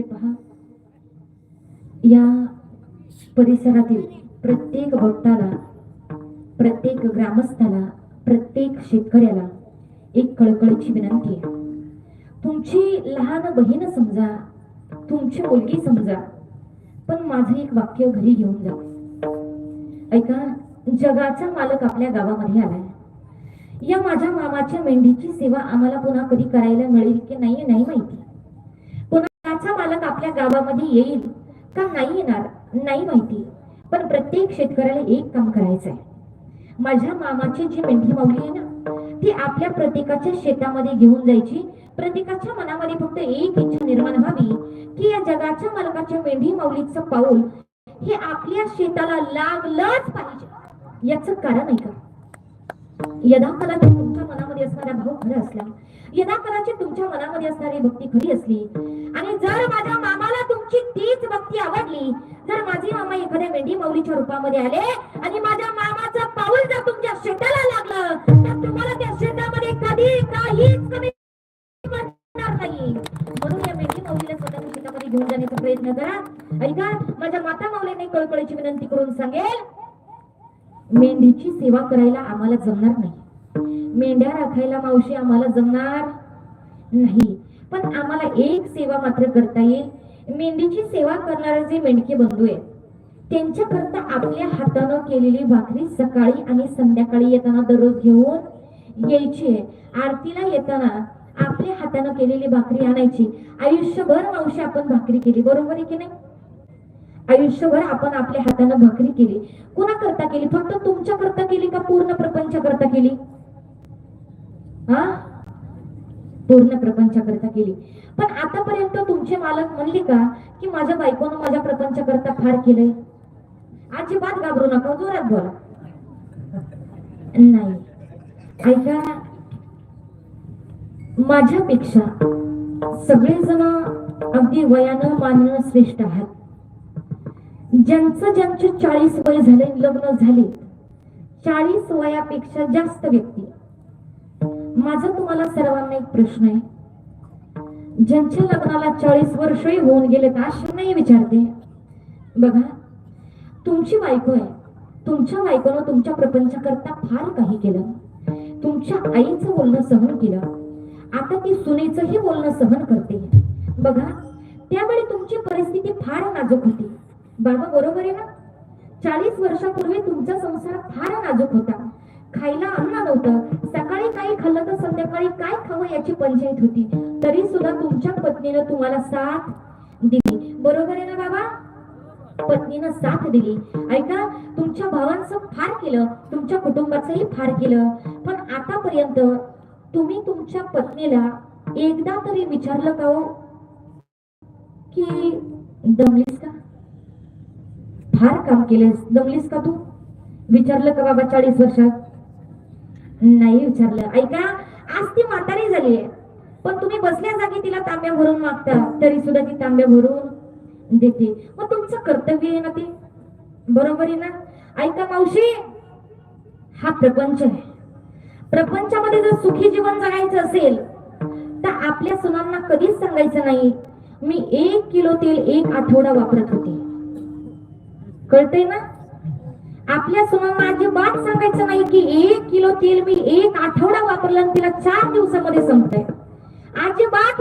हे पहा. या परिसरातील प्रत्येक भक्ताला प्रत्येक ग्रामस्थाला प्रत्येक शेतकऱ्याला एक कळकळीची विनंती आहे. तुमची लहान बहीण समजा तुमची मुलगी समजा पण माझं एक वाक्य घरी घेऊन जा. ऐका जगाचा मालक आपल्या गावामध्ये आलाय. या माझ्या मामाच्या मेंढीची सेवा आम्हाला पुन्हा कधी करायला मिळेल की नाही नाही माहिती. पुन्हा मालक आपल्या गावामध्ये येईल का नाही येणार नाही माहिती. पण प्रत्येक शेतकऱ्याला एक काम करायचं आहे माझ्या मामाची जी मेंढी माऊली आहे ना ती आपल्या प्रत्येकाच्या शेतामध्ये घेऊन जायची. प्रत्येकाच्या मनामध्ये फक्त एक इच्छा निर्माण व्हावी की या जगाच्या मालकाच्या मेंढी माऊलीचं पाऊल हे आपल्या शेताला लागलंच पाहिजे. याच कारण आहे का? यदा कदाचित तुमच्या मनामध्ये असणारा भाव खरा असला यदा कदाचित तुमच्या मनामध्ये असणारी भक्ती खरी असली आणि जर माझ्या मामाला तुमची तीच भक्ती आवडली जर माझे मेंढी माऊलीच्या रूपामध्ये आले आणि माझ्या मामाचं पाऊल जर तुमच्या शेताला लागलं तर तुम्हाला त्या शेतामध्ये कधी काहीच कमी पडणार नाही. म्हणून या मेंढी मौलीला स्वतःच्या शेतामध्ये घेऊन जाण्याचा प्रयत्न करा. ऐका माझ्या माता मौलीने कळकळीची विनंती करून सांगेल मेंढीची सेवा करायला आम्हाला जमणार नाही. मेंढ्या राखायला मावशी आम्हाला जमणार नाही. पण आम्हाला एक सेवा मात्र करता येईल. मेंढीची सेवा करणारे जे मेंढके बंधू आहेत त्यांच्याकरता आपल्या हातानं केलेली भाकरी सकाळी आणि संध्याकाळी येताना दररोज घेऊन यायची आरतीला येताना आपल्या हातानं केलेली भाकरी आणायची. आयुष्यभर मावशी आपण भाकरी केली बरोबर आहे की नाही? आयुष्यभर आपण आपल्या हातानं भाकरी केली. कुणा करता केली? फक्त तुमच्या करता केली का पूर्ण प्रपंच करता केली? हा पूर्ण प्रपंचाकरता केली. पण आतापर्यंत तुमचे मालक म्हणले का की माझ्या बायकोनं माझ्या प्रपंचा करता फार केलंय? अजिबात घाबरू नका जोरात बोला. नाही. ऐका माझ्यापेक्षा सगळेजण अगदी वयानं मानणं श्रेष्ठ आहात. ज्यांचं ज्यांचे चाळीस वय झाले लग्न झाले चाळीस वयापेक्षा जास्त व्यक्ती. माझा तुम्हाला सर्वांना एक प्रश्न आहे. ज्यांच्या लग्नाला चाळीस वर्षही होऊन गेले असे नाही विचारते. बघा तुमची बायको आहे. तुमच्या बायकोनं तुमच्या प्रपंचाकरता फार काही केलं. तुमच्या आईचं बोलणं सहन केलं. आता ती सुनेचंही बोलणं सहन करते. बघा त्यावेळी तुमची परिस्थिती फार नाजूक होती. बाबा बरोबर आहे ना? चाळीस वर्षापूर्वी तुमचा संसार फार नाजूक होता. खायला अन्न नव्हतं. सकाळी काही खाल्लं तर संध्याकाळी काय खावं याची पंचायत होती. तरी सुद्धा तुमच्या पत्नीनं तुम्हाला साथ दिली. बरोबर आहे ना बाबा पत्नीनं साथ दिली. ऐका तुमच्या भावांचं फार केलं तुमच्या कुटुंबाचंही फार केलं. पण आतापर्यंत तुम्ही तुमच्या पत्नीला एकदा तरी विचारलं का हो? की दमलीस का? फार काम केलंस दमलीस का तू? विचारलं का बाबा चाळीस वर्षात? नाही विचारलं. ऐका आज ती म्हातारी झाली आहे पण तुम्ही बसल्या जागी तिला तांब्या भरून मागता. तरी सुद्धा ती तांब्या भरून देते. मग तुमचं कर्तव्य आहे ना ते? बरोबर आहे ना? ऐका मावशी हा प्रपंच आहे. प्रपंचामध्ये जर सुखी जीवन जगायचं असेल तर आपल्या सुनांना कधीच सांगायचं नाही मी एक किलो तेल एक आठवडा वापरत होते. कळतंय ना? आपल्या सुनांना अजिबात सांगायचं नाही की एक किलो तेल मी एक आठवडा वापरला आणि तिला चार दिवसामध्ये संपतंय. अजिबात